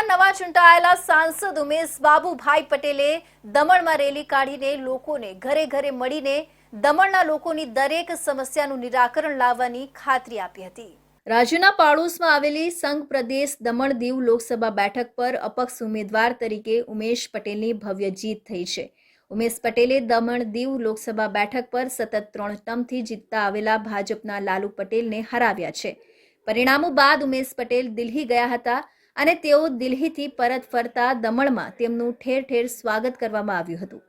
ભાજપના નવા ચૂંટાયેલા સાંસદ ઉમેશ બાબુભાઈ પટેલે દમણમાં રેલી કાઢીને લોકોને ઘરે ઘરે મળીને દમણના લોકોની દરેક સમસ્યાનું નિરાકરણ લાવવાની ખાતરી આપી હતી. રાજ્યના પાડોશમાં આવેલી સંઘ પ્રદેશ દમણ દીવ લોકસભા બેઠક પર અપક્ષ ઉમેદવાર તરીકે ઉમેશ પટેલની ભવ્ય જીત થઈ છે. ઉમેશ પટેલે દમણ દીવ લોકસભા બેઠક પર સતત ત્રણ ટર્મથી જીતતા આવેલા ભાજપના લાલુ પટેલને હરાવ્યા છે. પરિણામો બાદ ઉમેશ પટેલ દિલ્હી ગયા હતા. અને તેઓ દિલ્હીથી પરત ફરતા દમણમાં તેમનું ઠેર ઠેર સ્વાગત કરવામાં આવ્યું હતું.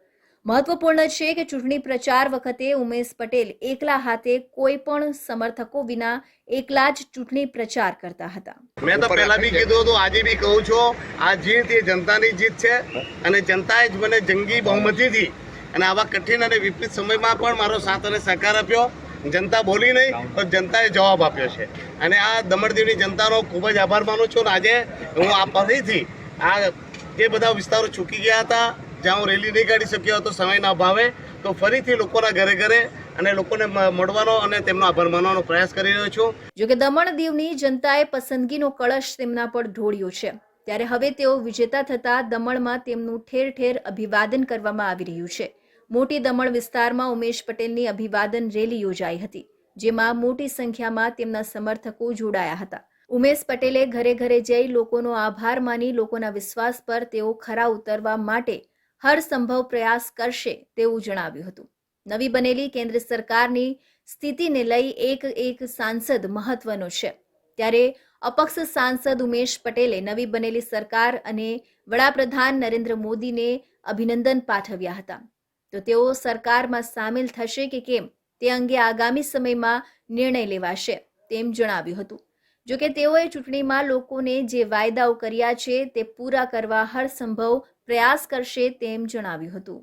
મહત્વપૂર્ણ છે કે ચૂંટણી પ્રચાર વખતે ઉમેશ પટેલ એકલા હાથે કોઈ પણ સમર્થકો વિના એકલા જ ચૂંટણી પ્રચાર કરતા હતા. મેં તો પહેલા બી કીધું હતું, આજે બી કહું છું, આ જીત એ જનતાની જીત છે અને જનતાએ જ મને જંગી બહુમતીથી અને આવા કઠિન અને વિપરીત સમયમાં પણ મારો સાથ અને સહકાર આપ્યો. જનતા બોલી નહીં પણ જનતાએ જવાબ આપ્યો છે. અને આ દમણદીવની જનતાનો ખૂબ જ આભાર માનું છું. અને આજે હું આ ફરીથી આ જે બધા વિસ્તારો ચૂકી ગયા હતા જ્યાં હું રેલી નહીં કાઢી શક્યો હતો સમયના અભાવે તો ફરીથી લોકોના ઘરે ઘરે અને લોકોને મળવાનો અને તેમનો આભાર માનવાનો પ્રયાસ કરી રહ્યો છું. જોકે દમણ દીવની જનતાએ પસંદગીનો કળશ તેમના પર ઢોળ્યો છે. ત્યારે હવે તેઓ વિજેતા થતા દમણમાં તેમનું ઠેર ઠેર અભિવાદન કરવામાં આવી રહ્યું છે. મોટી દમણ વિસ્તારમાં ઉમેશ પટેલની અભિવાદન રેલી યોજાઈ હતી, જેમાં મોટી સંખ્યામાં તેમના સમર્થકો જોડાયા હતા. ઉમેશ પટેલે ઘરે ઘરે જઈ લોકોનો આભાર માની લોકોના વિશ્વાસ પર તેઓ ખરા ઉતરવા માટે હર સંભવ પ્રયાસ કરશે તેવું જણાવ્યું હતું. નવી બનેલી કેન્દ્ર સરકારની સ્થિતિને લઈ એક એક સાંસદ મહત્વનો છે. ત્યારે અપક્ષ સાંસદ ઉમેશ પટેલે નવી બનેલી સરકાર અને વડાપ્રધાન નરેન્દ્ર મોદીને અભિનંદન પાઠવ્યા હતા. તો તેઓ સરકારમાં સામેલ થશે કે કેમ તે અંગે આગામી સમયમાં નિર્ણય લેવાશે, તેમ જણાવ્યું હતું. જોકે તેઓએ ચૂંટણીમાં લોકોને જે વાયદાઓ કર્યા છે તે પૂરા કરવા હર સંભવ પ્રયાસ કરશે તેમ જણાવ્યું હતું.